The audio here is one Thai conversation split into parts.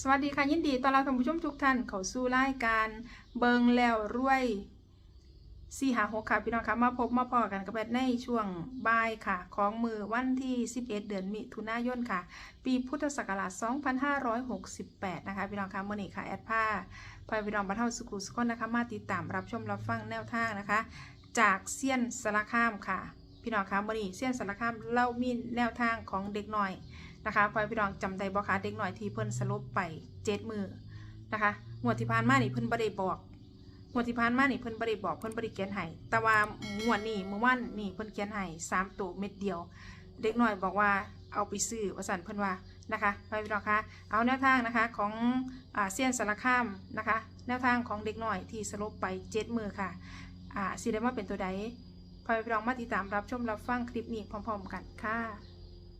สวัสดีค่ะยินดีต้อนรับท่านผู้ชมทุกท่านเข้าสู่รายการเบิงแล้วรวยสี่หาหกค่ะพี่น้องคะมาพบมาพอกันกับแบทในช่วงบ่ายค่ะ ของมือวันที่ 11 เดือนมิถุนายนค่ะ ปีพุทธศักราช 2568 นะคะพี่น้องคะเมื่อนี้ค่ะแอดผ้าพายพี่น้องบรรเทาสุขุสุขนนะคะมาติดตามรับชมรับฟังแนวทางนะคะ จากเซียนสารคามค่ะ พี่น้องคะเมื่อนี้เซียนสารคามเล่ามีแนวทางของเด็กหน่อย นะคะพอให้พี่น้องจำได้บ่คะเด็กหน่อยที่เพิ่นสลบไปเจ็ดมือนะคะงวดที่ผ่านมานี่เพิ่นบ่ได้บอกงวดที่ผ่านมานี่เพิ่นบ่ได้บอกเพิ่นบ่ได้เขียนให้แต่ว่างวดนี้เมื่อวานนี่เพิ่นเขียนให้สามตัวเม็ดเดียว เด็กหน่อยบอกว่าเอาไปซื้อว่าสั่นเพิ่นว่านะคะพอให้พี่น้องคะเอาแนวทางนะคะของอาเซียนสารคามนะคะแนวทางของเด็กหน่อยที่สลบไปเจ็ดมือค่ะอ่าสิได้มาเป็นตัวใดพอให้พี่น้องมาติดตามรับชมรับฟังคลิปนี้พร้อม ๆ กันค่ะ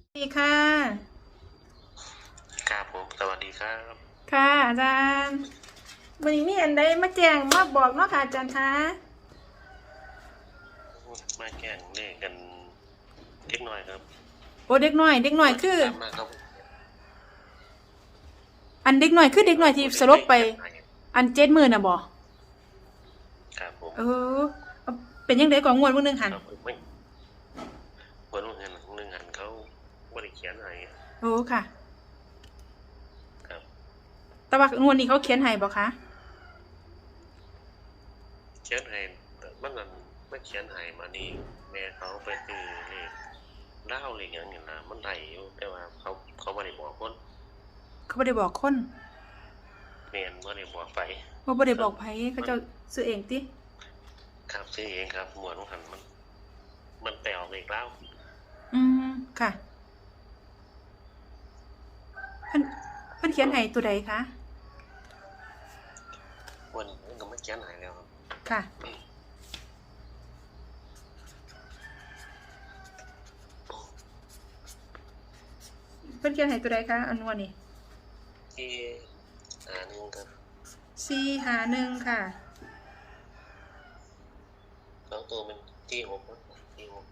สวัสดีค่ะ ผมสวัสดีครับ ค่ะ อาจารย์วันนี้มีอันใดมาแจ้งมาบอกเนาะค่ะอาจารย์คะมาแข่งเล่นกันเล็กน้อยครับโอ้เด็กน้อย เด็กน้อยคือ ตามมาครับอันเด็กน้อยคือเด็กน้อยที่สลบไป อันเจ็ดหมื่นน่ะบ่ครับผมเออเอาเป็นยังไงก่อนงวดมื้อนึงหันครับไม่วันวันเงินหนึ่งหันเขาบริเขียนให้โอ้ค่ะครับ แต่ว่างวดนี้เขาเขียนให้บ่คะเขียนให้มันนั้นไม่เขียนให้มานี่แม่เขาไปซื้อเลขเล่าเลขอย่างนี้นะมันไหลอยู่แต่ว่าเขาเขาไม่ได้บอกคนเขาบ่ได้บอกคนเมียนไม่ได้บอกไปว่าบ่ได้บอกไผเขาเจ้าซื้อเองติครับซื้อเองครับหมวดของหันมัน มันแปลออกเลขเล่าอืมค่ะเพิ่นเพิ่นเขียนให้ตัวใดคะ วันนี้ก็ไม่เขียนให้แล้วครับค่ะ เพิ่นเขียนให้ตัวใดคะอันงวดนี้ที่อ่านึงครับสี่หาหนึ่งค่ะ สองตัวเป็นที่หกครับที่หก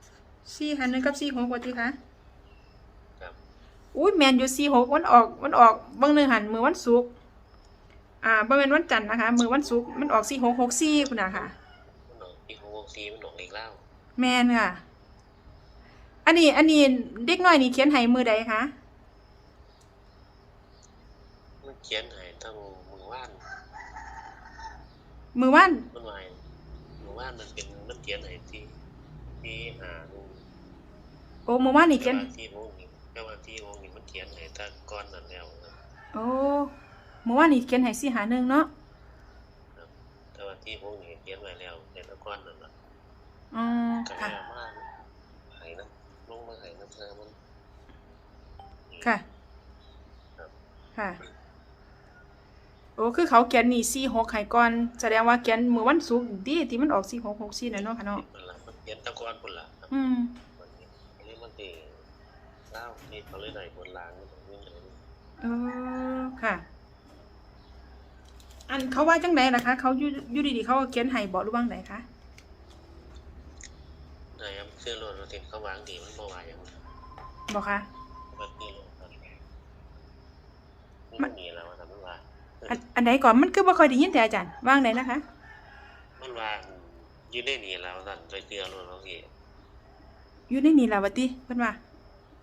สี่หาหนึ่งกับสี่หกว่าติคะครับ อุ้ยแมนอยู่สี่หกวันออกวันออกบางหนึ่งหันมือวันศุกร์ อ่าบ่แม่นวันจันทร์นะคะ มือวันศุกร์มันออกสี่หกหกสี่คุณน่ะค่ะ มันหนองที่หกซีมันหนองอีกแล้วแมนค่ะ อันนี้ อันนี้เด็กน้อยนี่เขียนให้มือใดคะ มันเขียนให้ทั้งมือว่านมือวัน มันวายมือว่านมันเป็นมันเขียนให้ที่ที่หาดูโอ้มือวันนี่เขียน แต่ว่าที่หกนี่แต่ว่าที่หกนี่มันเขียนให้แตะก้อนนั่นแล้วครับโอ้ มือวันนี่เขียนให้สี่หาหนึ่งเนาะแต่ว่าที่หกนี่เขียนไว้แล้วในตะก้อนนั่นแหละอืมก็ค่ะแม่มาใหายนะลงมาใหายนะเธอมัน ค่ะค่ะ โอ้ คือเขาเขียนนี่สี่หกให้ก่อน แสดงว่าเขียนมือวันศุกร์ดีที่มันออกสี่หกหกสี่น่ะเนาะค่ะเนาะ มันละมันเขียนตะก้อนพุ่นละครับอืม มันนี่อันนี้มันตีเล่านี่เขาเลยได้บนรางนี่ตรงนี้เลย เออ ค่ะอัน เขาว่าจังไดล่ะคะเขาอยู่อยู่ดีๆเขาก็เขียนให้บอกหรือว่าไงคะนะครับเสื้อโลดโรตินเขาวางดีมันบ่วาอย่างนั้นบอกคะมันนี่โลดครับมันมีแล้วว่าแต่มันว่าอันอันไหนก่อนมันคือบ่ค่อยได้ยินแต่อาจารย์ว่างไหนนะคะ มันว่ายืนได้หนีแล้วสั่นไปเตือนโลดเราเองอยู่ในนี่ล่ะวะติเพิ่นว่า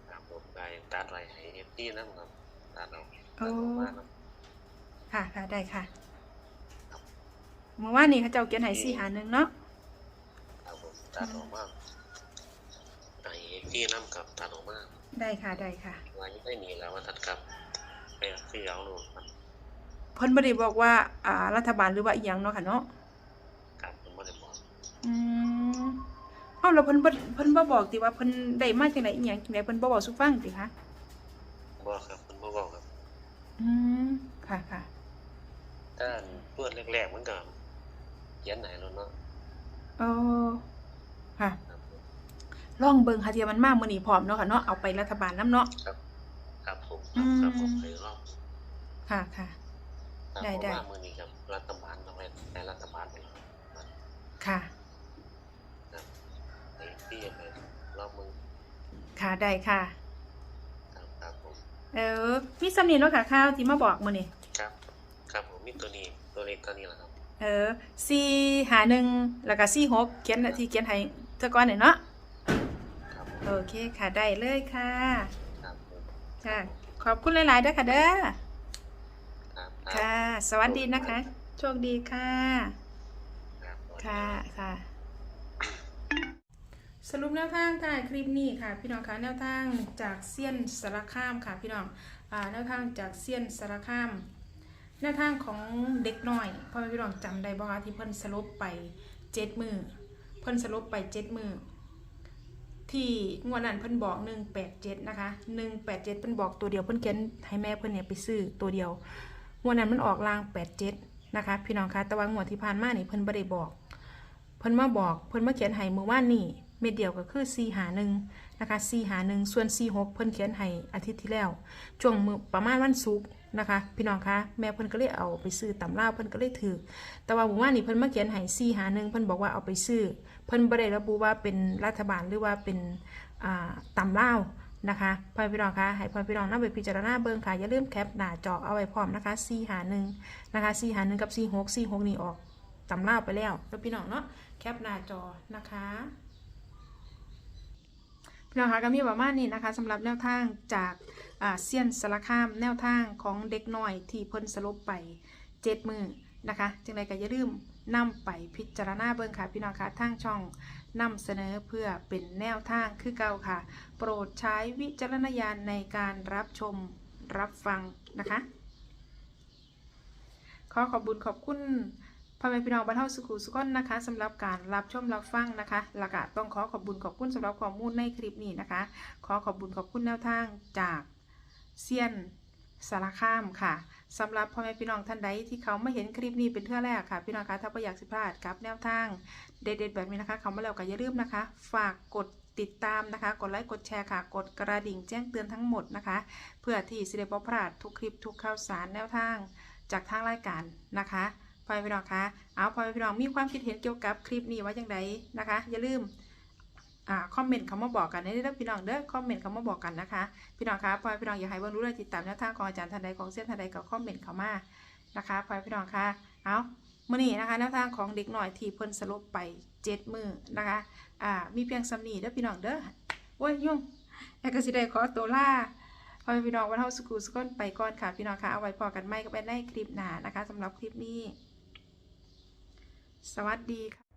ครับผมไปตัดไรให้เอฟตี้นั่นครับตัดเอาโอ้ตัดออกมาครับค่ะค่ะได้ค่ะ เมื่อวานนี้เขาเจ้าเขียนให้สี่หาหนึ่งเนาะครับผมตัดออกมาไอเอฟตี้นั่นกับตัดออกมาได้ค่ะได้ค่ะว่ายืนได้หนีแล้วว่าตัดกับไปซื้อเอาโลดครับเพิ่นบ่ได้บอกว่า อ่า รัฐบาลหรือว่าอีหยังเนาะค่ะเนาะครับผมไม่ได้บอกอืมเอ้าแล้วเพิ่นบ่เพิ่นบ่บอกติว่าเพิ่นได้มาจังได๋อีหยังจังได๋เพิ่นบ่บอกสู่ฟังติคะบอกครับผมไม่บอกครับ อืมค่ะค่ะถ้าตัวแรกๆมันก็ เขียนไหนแล้วเนาะเออค่ะครับผมลองเบิ่งค่ะเทียมันมามื้อนี้พร้อมเนาะค่ะเนาะเอาไปรัฐบาลนํเนาะครับผมอืครับมครับผมไปรอบค่ะค่ะครับได้ผมได้ว่ามือนี้ครับรัฐบาลต้องไปในรัฐบาลไปแล้วค่ะไอ้ที่ไปรอบมือค่ะได้ค่ะครับครับผมคเออมีสำนีเนาะค่ะข้าวที่มาบอกมื้อนี่ครับ ครับผมมีตัวนี้ตัวเล็กตัวนี้แหละครับ เออสี่หาหนึ่งแล้วก็สี่หกเขียนที่เขียนให้แตะก่อนเนี่ยเนาะครับโอเคค่ะได้เลยค่ะครับผมค่ะขอบคุณหลายๆด้วยค่ะเด้อครับรับค่ะ สวัสดีนะคะ โชคดีค่ะ ครับสวัสดีค่ะรับค่ะ สรุปแนวทางถ่ายคลิปนี้ค่ะ พี่น้องคะแนวทางจากเซียนสารคามค่ะ พี่น้องอ่าแนวทางจากเซียนสารคาม แนวทางของเด็กน้อยพ่อแม่พี่น้องจำได้บ่คะที่เพิ่นสลบไปเจ็ดมือเพิ่นสลบไปเจ็ดมือที่งวดนั้นเพิ่นบอกหนึ่งแปดเจ็ดนะคะหนึ่งแปดเจ็ดเพิ่นบอกตัวเดียวเพิ่นเขียนให้แม่เพิ่นเนี่ยไปซื้อตัวเดียวงวดนั้นมันออกลางแปดเจ็ดนะคะ พี่น้องคะแต่ว่างวดที่ผ่านมานี่เพิ่นบ่ได้บอก เพิ่นมาบอกเพิ่นมาเขียนให้มือว่านนี่เม็ดเดียวก็คือ4หาหนึ่งนะคะ4หาหนึ่งส่วน4 6เพิ่นเขียนให้อาทิตย์ที่แล้วช่วงมือประมาณวันศุกร์ นะคะ พี่น้องคะแม่เพิ่นก็เลยเอาไปซื้อตำราเพิ่นก็เลยถือแต่ว่ามือว่านนี่เพิ่นมาเขียนให้4หาหนึ่งเพิ่นบอกว่าเอาไปซื้อเพิ่นบ่ได้ระบุว่าเป็นรัฐบาลหรือว่าเป็นตำรานะคะพ่อพี่น้องคะให้พ่อพี่น้องนำไปพิจารณาเบิ่งค่ะอย่าลืมแคปหน้าจอเอาไว้พร้อมนะคะ4หาหนึ่งนะคะ4หาหนึ่งกับ4 6 4 6นี่ออกตำราไปแล้วแล้วพี่น้องเนาะแคปหน้าจอนะคะ พี่น้องคะก็มีประมาณนี้นะคะสำหรับแนวทางจากเซียนสารคามแนวทางของเด็กน้อยที่เพิ่นสลบไปเจ็ดมือนะคะจึงไรก็อย่าลืมนำไปพิจารณาเบิ่งค่ะ พี่น้องคะทางช่องนำเสนอเพื่อเป็นแนวทางคือเก่าค่ะ โปรดใช้วิจารณญาณในการรับชมรับฟังนะคะ ขอขอบบุญขอบคุณ พ่อแม่พี่น้องบรรเทาสุขุสุขนนะคะสำหรับการรับชมรับฟังนะคะแล้วก็ต้องขอขอบบุญขอบคุณสำหรับข้อมูลในคลิปนี้นะคะ ขอขอบบุญขอบคุณแนวทางจากเซียนสารคามค่ะสำหรับพ่อแม่พี่น้องท่านใดที่เขาไม่เห็นคลิปนี้เป็นเทื่อแรกค่ะ พี่น้องคะถ้าไม่อยากสิพลาดกับแนวทางเด็ดๆแบบนี้นะคะเขามาแล้วก็อย่าลืมนะคะ ฝากกดติดตามนะคะ กดไลค์กดแชร์ค่ะ กดกระดิ่งแจ้งเตือนทั้งหมดนะคะ เพื่อที่สิได้บ่พลาดทุกคลิปทุกข่าวสารแนวทางจากทางรายการนะคะ พ่อพี่น้องคะเอาพ่อพี่น้องมีความคิดเห็นเกี่ยวกับคลิปนี้ว่าอย่างไรนะคะ อย่าลืมอ่าคอมเมนต์คำมาบอกกันในเด้อพี่น้องเด้อคอมเมนต์คำมาบอกกันนะคะพี่น้องคะพ่อพี่น้องอยากให้เบิ่งรู้เลยติดตามแนวทางของอาจารย์ทันใดของเส้นทันใดก็คอมเมนต์เขามานะคะพ่อพี่น้องคะเอามื่อนี้นะคะแนวทางของเด็กหน่อยที่เพิ่นสลบไปเจ็ดมือนะคะอ่ามีเพียงสำนีเด้อพี่น้องเด้อโอ้ยยุ่งแอกสิได้ขอตัวล่าพอพี่น้องวันเท่าสกูสก้นไปก่อนค่ะ พี่น้องค่ะเอาไว้พอกันไม่ก็ไปได้คลิปหนานะคะสำหรับคลิปนี้ สวัสดีค่ะ